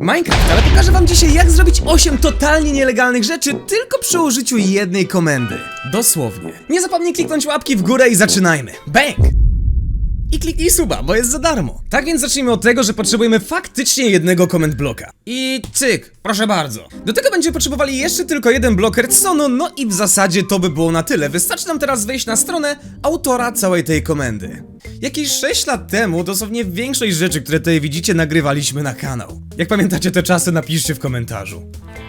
Minecraft, ale pokażę wam dzisiaj jak zrobić 8 totalnie nielegalnych rzeczy tylko przy użyciu jednej komendy. Dosłownie. Nie zapomnij kliknąć łapki w górę i zaczynajmy. Bang! I kliknij suba, bo jest za darmo. Tak więc zacznijmy od tego, że potrzebujemy faktycznie jednego comment bloka. I cyk, proszę bardzo. Do tego będziemy potrzebowali jeszcze tylko jeden blok redstone'u, no i w zasadzie to by było na tyle. Wystarczy nam teraz wejść na stronę autora całej tej komendy. Jakieś 6 lat temu dosłownie większość rzeczy, które tutaj widzicie, nagrywaliśmy na kanał. Jak pamiętacie te czasy, napiszcie w komentarzu.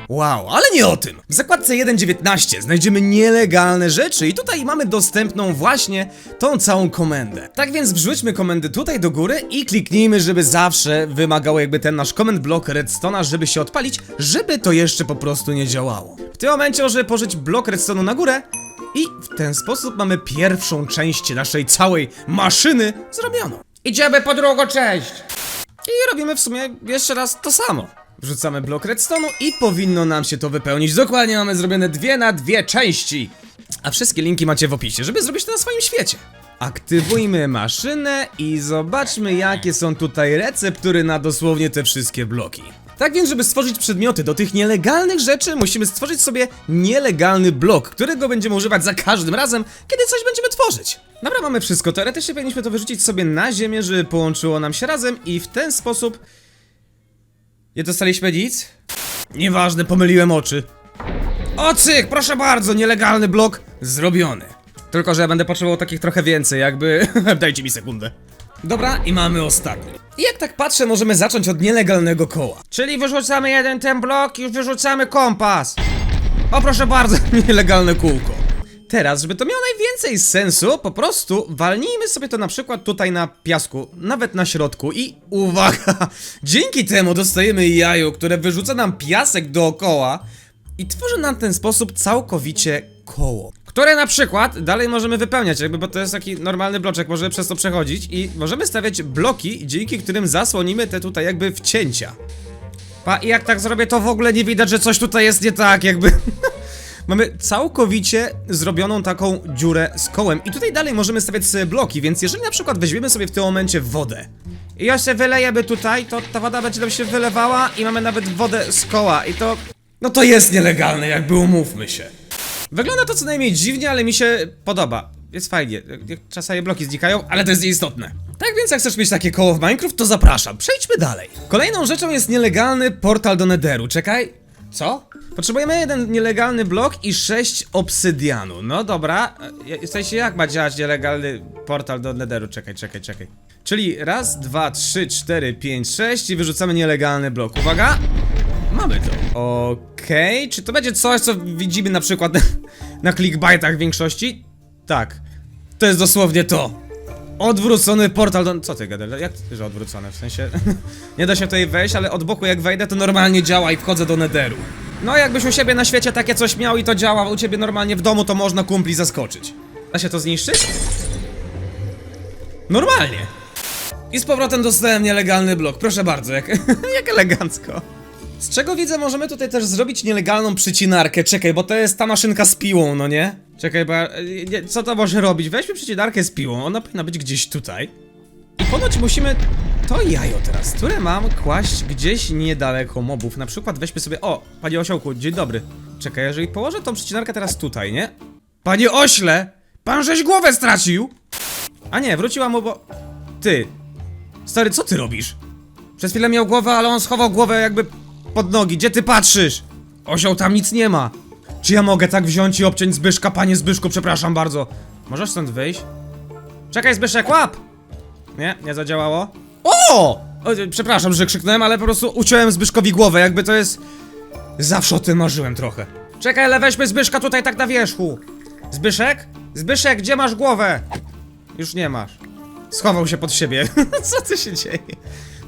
Wow, ale nie o tym! W zakładce 1.19 znajdziemy nielegalne rzeczy i tutaj mamy dostępną właśnie tą całą komendę. Tak więc wrzućmy komendy tutaj do góry i kliknijmy, żeby zawsze wymagało jakby ten nasz comment block redstone'a, żeby się odpalić, żeby to jeszcze po prostu nie działało. W tym momencie możemy położyć blok redstone'u na górę i w ten sposób mamy pierwszą część naszej całej maszyny zrobioną. Idziemy po drugą część! I robimy w sumie jeszcze raz to samo. Wrzucamy blok redstone'u i powinno nam się to wypełnić. Dokładnie mamy zrobione dwie na dwie części. A wszystkie linki macie w opisie, żeby zrobić to na swoim świecie. Aktywujmy maszynę i zobaczmy jakie są tutaj receptury na dosłownie te wszystkie bloki. Tak więc, żeby stworzyć przedmioty do tych nielegalnych rzeczy, musimy stworzyć sobie nielegalny blok, którego będziemy używać za każdym razem, kiedy coś będziemy tworzyć. Dobra, mamy wszystko. Teoretycznie powinniśmy to wyrzucić sobie na ziemię, żeby połączyło nam się razem i w ten sposób... Nie dostaliśmy nic? Nieważne, pomyliłem oczy. O cyk, proszę bardzo, nielegalny blok zrobiony. Tylko, że ja będę potrzebował takich trochę więcej, jakby... Dajcie mi sekundę. Dobra, i mamy ostatni. I jak tak patrzę, możemy zacząć od nielegalnego koła. Czyli wyrzucamy jeden ten blok i wyrzucamy kompas. O proszę bardzo, nielegalne kółko. Teraz, żeby to miało najwięcej sensu, po prostu walnijmy sobie to na przykład tutaj na piasku, nawet na środku i uwaga, dzięki temu dostajemy jaju, które wyrzuca nam piasek dookoła i tworzy nam w ten sposób całkowicie koło. Które na przykład dalej możemy wypełniać, jakby, bo to jest taki normalny bloczek, możemy przez to przechodzić i możemy stawiać bloki, dzięki którym zasłonimy te tutaj jakby wcięcia. Pa, i jak tak zrobię, to w ogóle nie widać, że coś tutaj jest nie tak, jakby. Mamy całkowicie zrobioną taką dziurę z kołem i tutaj dalej możemy stawiać sobie bloki, więc jeżeli na przykład weźmiemy sobie w tym momencie wodę I jak się wylejemy tutaj, to ta woda będzie nam się wylewała i mamy nawet wodę z koła i to... no to jest nielegalne, jakby umówmy się. Wygląda to co najmniej dziwnie, ale mi się podoba. Jest fajnie, czasami bloki znikają, ale to jest nieistotne. Tak więc jak chcesz mieć takie koło w Minecraft, to zapraszam, przejdźmy dalej. Kolejną rzeczą jest nielegalny portal do Netheru, czekaj. Co? Potrzebujemy jeden nielegalny blok i sześć obsydianu. No dobra, e, w sensie jak ma działać nielegalny portal do Netheru? Czekaj, czekaj, czekaj. Czyli raz, dwa, trzy, cztery, pięć, sześć i wyrzucamy nielegalny blok. Uwaga! Mamy to. Okej, czy to będzie coś, co widzimy na przykład na clickbaitach w większości? Tak. To jest dosłownie to. Odwrócony portal do... Co ty gadasz? Jak że odwrócony? W sensie... nie da się tutaj wejść, ale od boku jak wejdę, to normalnie działa i wchodzę do netheru. No jakbyś u siebie na świecie takie coś miał i to działa, u ciebie normalnie w domu, to można kumpli zaskoczyć. Da się to zniszczyć? Normalnie. I z powrotem dostałem nielegalny blok, proszę bardzo, jak, jak elegancko. Z czego widzę, możemy tutaj też zrobić nielegalną przycinarkę. Czekaj, bo to jest ta maszynka z piłą, no nie? Czekaj, bo nie, co to może robić? Weźmy przycinarkę z piłą, ona powinna być gdzieś tutaj. I ponoć musimy to jajo teraz, które mam kłaść gdzieś niedaleko mobów. Na przykład weźmy sobie. O, panie osiołku, dzień dobry. Czekaj, jeżeli położę tą przycinarkę teraz tutaj, nie? Panie ośle! Pan żeś głowę stracił! A nie, wróciła mu, bo. Ty. Stary, co ty robisz? Przez chwilę miał głowę, ale on schował głowę jakby pod nogi. Gdzie ty patrzysz? Osioł, tam nic nie ma. Czy ja mogę tak wziąć i obciąć Zbyszka? Panie Zbyszku, przepraszam bardzo. Możesz stąd wyjść? Czekaj, Zbyszek, łap! Nie, nie zadziałało. O! o! Przepraszam, że krzyknąłem, ale po prostu uciąłem Zbyszkowi głowę, jakby to jest... Zawsze o tym marzyłem trochę. Czekaj, ale weźmy Zbyszka tutaj tak na wierzchu. Zbyszek? Zbyszek, gdzie masz głowę? Już nie masz. Schował się pod siebie. Co tu się dzieje?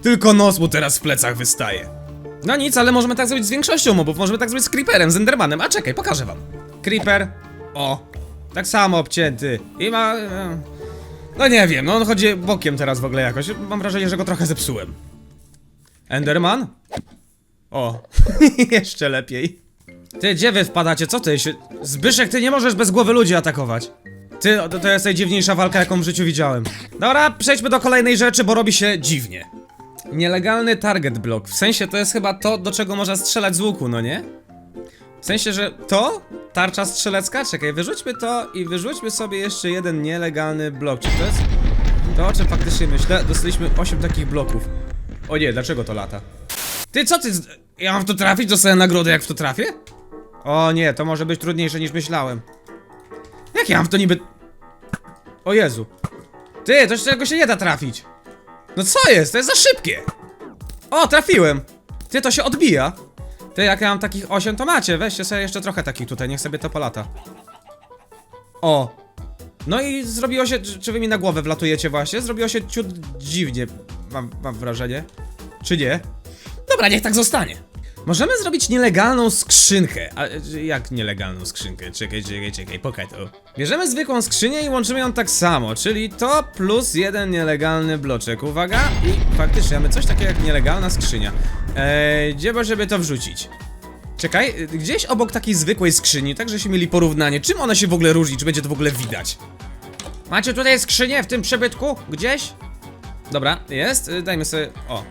Tylko nos mu teraz w plecach wystaje. No nic, ale możemy tak zrobić z większością mobów. Możemy tak zrobić z Creeperem, z Endermanem. A czekaj, pokażę wam. Creeper. O. Tak samo obcięty. I ma... e, No nie wiem, no on chodzi bokiem teraz w ogóle jakoś. Mam wrażenie, że go trochę zepsułem. Enderman? O. Jeszcze lepiej. Ty, gdzie wy wpadacie? Co ty się... Zbyszek, ty nie możesz bez głowy ludzi atakować. Ty, to, to jest najdziwniejsza walka, jaką w życiu widziałem. Dobra, przejdźmy do kolejnej rzeczy, bo robi się dziwnie. Nielegalny target block. W sensie to jest chyba to, do czego można strzelać z łuku, no nie? W sensie, że to? Tarcza strzelecka? Czekaj, wyrzućmy to i wyrzućmy sobie jeszcze jeden nielegalny blok. Czy to jest to, o czym faktycznie myślę? Dostaliśmy 8 takich bloków. O nie, dlaczego to lata? Ty, co ty? Ja mam w to trafić? Dostaję nagrodę, jak w to trafię? O nie, to może być trudniejsze niż myślałem. Jak ja mam w to niby... O Jezu. Ty, to czego się nie da trafić. No co jest? To jest za szybkie. O, trafiłem. Ty, to się odbija. Ty, jak ja mam takich 8, to macie. Weźcie sobie jeszcze trochę takich tutaj, niech sobie to polata. O. No i zrobiło się, czy wy mi na głowę wlatujecie właśnie? Zrobiło się ciut dziwnie, mam, mam wrażenie. Czy nie? Dobra, niech tak zostanie. Możemy zrobić nielegalną skrzynkę. A jak nielegalną skrzynkę? Czekaj, czekaj, czekaj, pokaj to. Bierzemy zwykłą skrzynię i łączymy ją tak samo, czyli to plus jeden nielegalny bloczek. Uwaga, i faktycznie mamy coś takiego jak nielegalna skrzynia. Eee, gdzie by żeby to wrzucić? Czekaj, y, gdzieś obok takiej zwykłej skrzyni, tak żeśmy mieli porównanie. Czym ona się w ogóle różni? Czy będzie to w ogóle widać? Macie tutaj skrzynię w tym przybytku? Gdzieś? Dobra, jest. y, Dajmy sobie. O.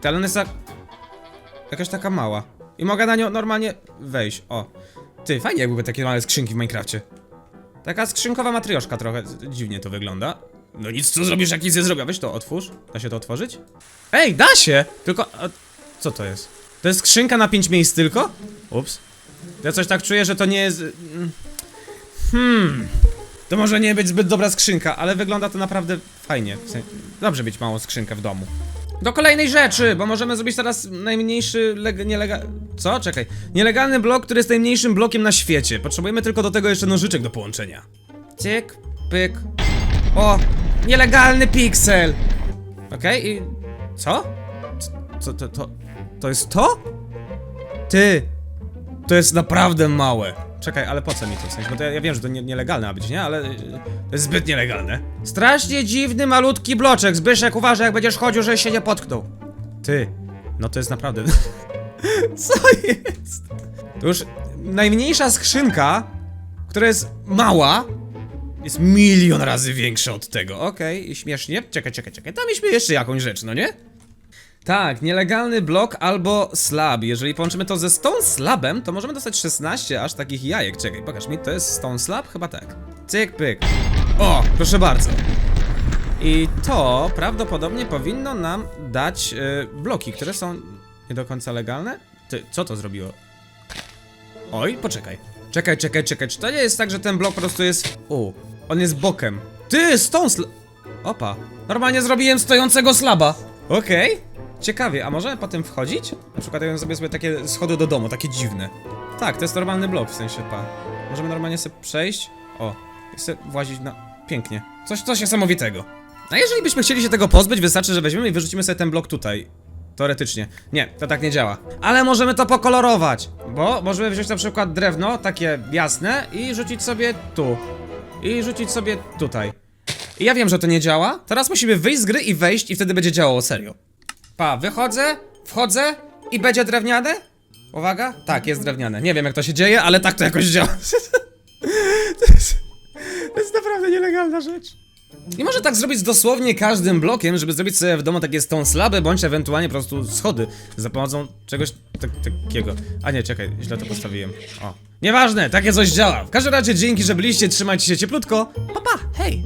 Ta ale ona jest tak. Jakaś taka mała. I mogę na nią normalnie wejść. O. Ty, fajnie jakby takie małe skrzynki w Minecrafcie. Taka skrzynkowa matrioszka trochę. Dziwnie to wygląda. No nic, co zrobisz, jak nic nie zrobię. Weź to otwórz. Da się to otworzyć? Ej, da się! Tylko. A, co to jest? To jest skrzynka na 5 miejsc tylko? Ups. Ja coś tak czuję, że to nie jest. mm, Hmm. To może nie być zbyt dobra skrzynka, ale wygląda to naprawdę fajnie. W sensie, dobrze mieć małą skrzynkę w domu. Do kolejnej rzeczy, bo możemy zrobić Teraz najmniejszy leg- nielega... Co? Czekaj. Nielegalny blok, który jest najmniejszym blokiem na świecie. Potrzebujemy tylko do tego jeszcze nożyczek do połączenia. Cyk, pyk. O, nielegalny piksel. Okej i... Co? Co to, to... To jest to? Ty! To jest naprawdę małe. Czekaj, ale po co mi to w sensie? Bo to ja, ja wiem, że to nie, nielegalne ma być, nie? Ale... y, To jest zbyt nielegalne. Strasznie dziwny, malutki bloczek. Zbyszek, uważaj, jak będziesz chodził, żebyś się nie potknął. Ty, no to jest naprawdę. Co jest? To już najmniejsza skrzynka, która jest mała, jest milion razy większa od tego. Okej, i śmiesznie. Czekaj, czekaj, czekaj. Tam mieliśmy jeszcze jakąś rzecz, no nie? Tak, nielegalny blok albo slab. Jeżeli połączymy to ze stone slabem, to możemy dostać 16 aż takich jajek. Czekaj, pokaż mi, to jest stone slab? Chyba tak. Cyk, pyk. O, proszę bardzo. I to prawdopodobnie powinno nam dać y, bloki, które są nie do końca legalne. Ty, co to zrobiło? Oj, poczekaj. Czekaj, czekaj, czekaj. Czy to nie jest tak, że ten blok po prostu jest. U, on jest bokiem. Ty, stone sl... Opa. Normalnie zrobiłem stojącego slaba. Okej. Ciekawie, a możemy potem wchodzić? Na przykład ja zrobię sobie takie schody do domu, takie dziwne. Tak, to jest normalny blok, w sensie pa. Możemy normalnie sobie przejść. O, sobie włazić na... Pięknie. Coś, coś niesamowitego. A jeżeli byśmy chcieli się tego pozbyć, wystarczy, że weźmiemy i wyrzucimy sobie ten blok tutaj. Teoretycznie. Nie, to tak nie działa. Ale możemy to pokolorować, bo możemy wziąć na przykład drewno, takie jasne, i rzucić sobie tu. I rzucić sobie tutaj. I ja wiem, że to nie działa. Teraz musimy wyjść z gry i wejść i wtedy będzie działało serio. Pa, wychodzę, wchodzę i będzie drewniane? Uwaga. Tak, jest drewniane. Nie wiem jak to się dzieje, ale tak to jakoś działa. to, jest, to jest naprawdę nielegalna rzecz. I może tak zrobić dosłownie każdym blokiem, żeby zrobić sobie w domu takie stone slaby, bądź ewentualnie po prostu schody za pomocą czegoś tak, takiego. A nie, czekaj, źle to postawiłem. O. Nieważne, takie coś działa. W każdym razie dzięki, że byliście, trzymajcie się cieplutko. Pa, pa, hej!